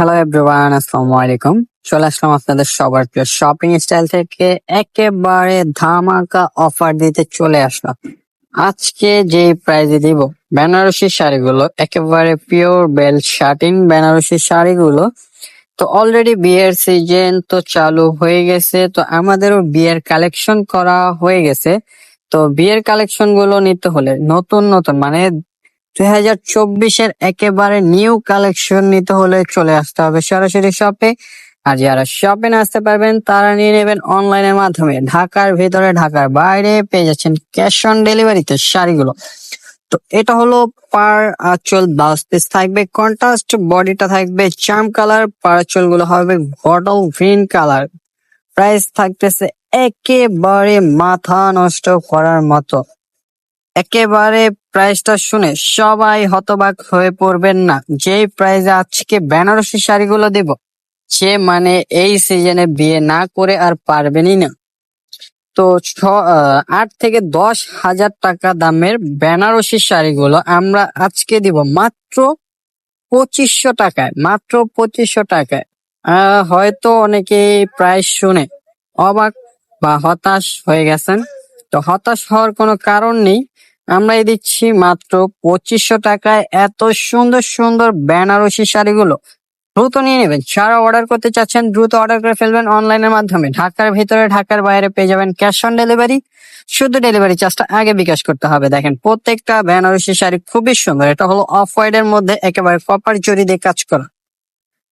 Hello everyone আসসালামু আলাইকুম চলে আসলাম আপনাদের সবার প্রিয় শপিং স্টাইল থেকে একেবারে ধামাকা অফার দিতে চলে আসলাম। আজকে যে প্রাইজে দিব, বেনারসি শাড়িগুলো, একেবারে পিওর বেল শার্টিং বেনারসি শাড়িগুলো। তো অলরেডি বিয়ের সিজন তো চালু হয়ে গেছে, তো আমাদেরও বিয়ের কালেকশন করা হয়ে গেছে। তো বিয়ের কালেকশনগুলো নিতে হলে নতুন নতুন মানে দুই হাজার চব্বিশের একেবারে নিউ কালেকশন নিতে হলে চলে আসতে হবে সরাসরি শপে। আর যারা শপে না আসতে পারবেন, তারা নিয়ে নেবেন অনলাইনের মাধ্যমে। ঢাকার ভেতরে, ঢাকার বাইরে পেয়ে যাচ্ছেন ক্যাশ অন ডেলিভারিতে শাড়িগুলো। তো এটা হলো পার আঁচল ব্লাউজ পিস থাকবে কন্ট্রাস্ট বডিটা থাকবে চাম কালার পার আঁচলগুলো হবে বটল গ্রিন কালার প্রাইস থাকতেছে একেবারে মাথা নষ্ট করার মতো। একেবারে প্রাইসটা শুনে সবাই হতবাক হয়ে পড়বেন না। যে প্রাইসে আজকে বেনারসি শাড়িগুলো দেব, সে মানে এই সিজনে বিয়ে না করে আর পারবেনই না। তো আট থেকে দশ হাজার টাকা দামের বেনারসি শাড়িগুলো আমরা আজকে দিব মাত্র পঁচিশশো টাকায়, মাত্র পঁচিশশো টাকায়। হয়তো অনেকে প্রাইস শুনে অবাক বা হতাশ হয়ে গেছেন। তো হতাশ হওয়ার কোনো কারণ নেই। আমরাই দিচ্ছি মাত্র পঁচিশশো টাকায় এত সুন্দর সুন্দর বেনারসি শাড়িগুলো। দ্রুত নিয়ে নেবেন। যারা অর্ডার করতে চাচ্ছেন, দ্রুত অর্ডার করে ফেলবেন অনলাইনের মাধ্যমে। ঢাকার ভিতরে, ঢাকার বাইরে পেয়ে যাবেন ক্যাশ অন ডেলিভারি শুধু ডেলিভারি চার্জটা আগে বিকাশ করতে হবে। দেখেন, প্রত্যেকটা বেনারসি শাড়ি খুবই সুন্দর। এটা হলো অফ হোয়াইট এর মধ্যে একেবারে কপার জরি দিয়ে কাজ করা।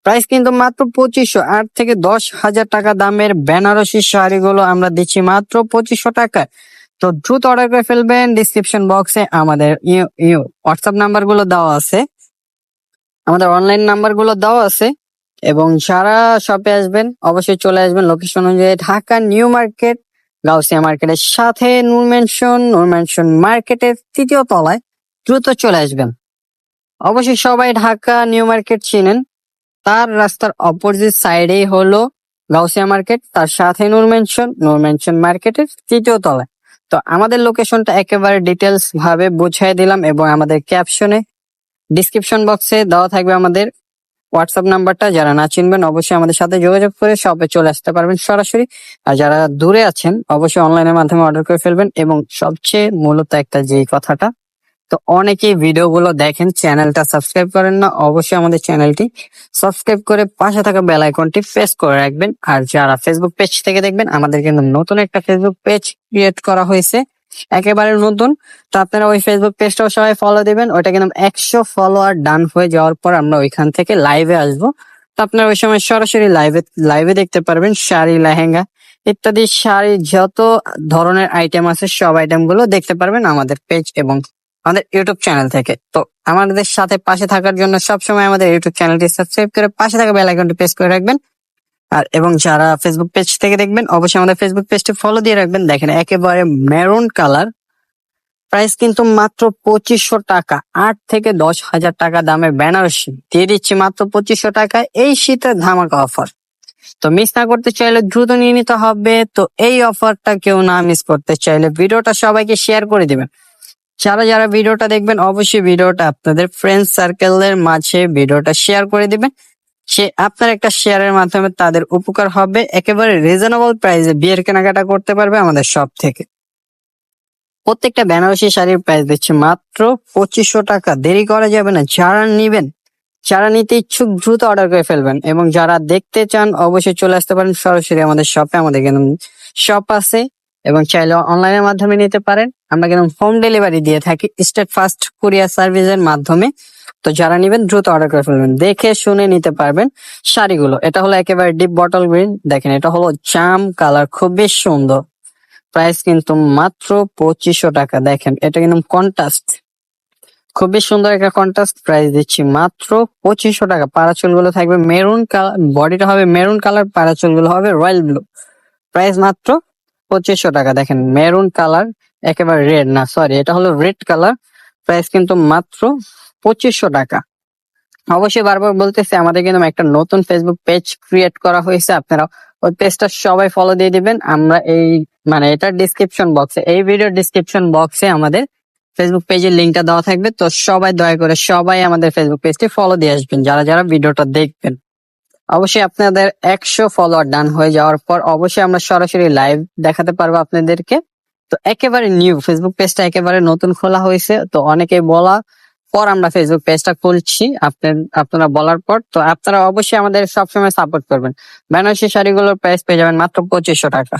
প্রাইস কিন্তু মাত্র পঁচিশশো। আট থেকে দশ হাজার টাকা দামের বেনারসি শাড়িগুলো আমরা দিচ্ছি মাত্র পঁচিশশো টাকায়। তো দ্রুত অর্ডার করে ফেলবেন। ডিসক্রিপশন বক্সে আমাদের হোয়াটসঅ্যাপ নাম্বারগুলো দেওয়া আছে। আমাদের অনলাইন নাম্বারগুলো দেওয়া আছে এবং যারা শপে আসবেন, অবশ্যই চলে আসবেন। লোকেশন অনুযায়ী ঢাকা নিউ মার্কেট, গাউসিয়া মার্কেটের সাথে নূর মেনশন মার্কেটের তৃতীয় তলায় দ্রুত চলে আসবেন। অবশ্যই সবাই ঢাকা নিউ মার্কেট চিনেন। তার রাস্তার অপোজিট সাইডেই হলো গাউসিয়া মার্কেট, তার সাথে নূর মেনশন মার্কেটের তৃতীয় তলায়। তো আমাদের লোকেশনটা একেবারে ডিটেলস ভাবে বুঝাই দিলাম এবং আমাদের ক্যাপশনে ডিসক্রিপশন বক্সে দেওয়া থাকবে আমাদের হোয়াটসঅ্যাপ নাম্বারটা যারা না চিনবেন, অবশ্যই আমাদের সাথে যোগাযোগ করে শপে চলে আসতে পারবেন সরাসরি। আর যারা দূরে আছেন, অবশ্যই অনলাইনের মাধ্যমে অর্ডার করে ফেলবেন এবং সবচেয়ে মূলত একটা যে কথাটা তো অনেকেই ভিডিওগুলো দেখেন, চ্যানেলটা সাবস্ক্রাইব করেন না, অবশ্যই আমাদের চ্যানেলটি সাবস্ক্রাইব করে পাশে থাকা বেল আইকনটি প্রেস করে রাখবেন। আর যারা ফেসবুক পেজ থেকে দেখবেন, আমাদের কিন্তু নতুন একটা ফেসবুক পেজ ক্রিয়েট করা হয়েছে, একেবারে নতুন। তো আপনারা ওই ফেসবুক পেজটাও সবাই ফলো দিবেন, ওইটা কিন্তু একশো ফলোয়ার ডান হয়ে যাওয়ার পর আমরা ওইখান থেকে লাইভে আসব। তো আপনারা ওই সময় সরাসরি লাইভে লাইভে দেখতে পারবেন শাড়ি, লেহেঙ্গা ইত্যাদি শাড়ি, যত ধরনের আইটেম আছে, সব আইটেমগুলো দেখতে পারবেন আমাদের পেজ এবং আমাদের ইউটিউব চ্যানেল থেকে। তো আমাদের সাথে পাশে থাকার জন্য সবসময় আমাদের ইউটিউব চ্যানেলটি সাবস্ক্রাইব করে পাশে থাকা বেল আইকনটি প্রেস করে রাখবেন। আর এবং যারা ফেসবুক পেজ থেকে দেখবেন, অবশ্যই আমাদের ফেসবুক পেজটি ফলো দিয়ে রাখবেন। দেখেন, একেবারে মেরুন কালার প্রাইস কিন্তু মাত্র পঁচিশশো টাকা, আট থেকে দশ হাজার টাকা দামের বেনারসি। দিয়ে দিচ্ছি মাত্র পঁচিশশো টাকা, এই শীতের ধামাকা অফার তো মিস না করতে চাইলে দ্রুত নিয়ে নিতে হবে। তো এই অফারটা কেউ না মিস করতে চাইলে ভিডিওটা সবাইকে শেয়ার করে দিবেন। যারা যারা ভিডিওটা দেখবেন, অবশ্যই ভিডিওটা আপনাদের ফ্রেন্ড সার্কেলের মাঝে ভিডিওটা শেয়ার করে দিবেন। সে, আপনার একটা শেয়ারের মাধ্যমে তাদের উপকার হবে, একেবারে রিজনেবল প্রাইসে বিয়ের কেনাকাটা করতে পারবে আমাদের সব থেকে প্রত্যেকটা বেনারসি শাড়ির প্রাইস দিচ্ছে মাত্র পঁচিশশো টাকা। দেরি করা যাবে না, যারা নিবেন, যারা নিতে ইচ্ছুক দ্রুত অর্ডার করে ফেলবেন এবং যারা দেখতে চান, অবশ্যই চলে আসতে পারেন সরাসরি আমাদের শপে আমাদের শপ আছে। এবং চাইলে অনলাইনের মাধ্যমে নিতে পারেন। আমরা কিন্তু হোম ডেলিভারি দিয়ে থাকি স্টেট ফাস্ট কুরিয়ার সার্ভিসের মাধ্যমে। তো যারা নিবেন, দ্রুত অর্ডার করে ফেলবেন। দেখে শুনে নিতে পারবেন শাড়িগুলো। এটা হলো একেবারে ডিপ বটল গ্রিন দেখেন, এটা হলো জাম কালার, খুবই সুন্দর। প্রাইস কিন্তু মাত্র পঁচিশশো টাকা। দেখেন, এটা কিন্তু কন্ট্রাস্ট খুবই সুন্দর একটা কন্ট্রাস্ট প্রাইস দিচ্ছি মাত্র পঁচিশশো টাকা। পারাচুলগুলো থাকবে মেরুন কালার বডিটা হবে মেরুন কালার পারাচুলগুলো হবে রয়্যাল ব্লু প্রাইস মাত্র পঁচিশশো টাকা। দেখেন মেরুন কালার একেবারে রেড না সরি এটা হলো রেড কালার প্রাইস কিন্তু মাত্র পঁচিশশো টাকা। অবশ্যই বারবার বলতেছি, আমাদের কিন্তু একটা নতুন ফেসবুক পেজ ক্রিয়েট করা হয়েছে, আপনারা ওই পেজটা সবাই ফলো দিয়ে দিবেন। আমরা এই মানে এটা ডিসক্রিপশন বক্সে এই ভিডিও ডিসক্রিপশন বক্সে আমাদের ফেসবুক পেজের লিঙ্কটা দেওয়া থাকবে। তো সবাই দয়া করে সবাই আমাদের ফেসবুক পেজটি ফলো দিয়ে আসবেন, যারা যারা ভিডিওটা দেখবেন। অবশ্যই আপনাদের একশো ফলোয়ার ডান হয়ে যাওয়ার পর অবশ্যই আমরা সরাসরি লাইভ দেখাতে পারব আপনাদেরকে। তো একেবারে নিউ ফেসবুক পেজটা একেবারে নতুন খোলা হয়েছে। তো অনেকেই বলা পর আমরা ফেসবুক পেজটা খুলছি আপনারা বলার পর। তো আপনারা অবশ্যই আমাদের সবসময় সাপোর্ট করবেন। বেনারসি শাড়িগুলোর প্রাইস পেয়ে যাবেন মাত্র পঁচিশশো টাকা।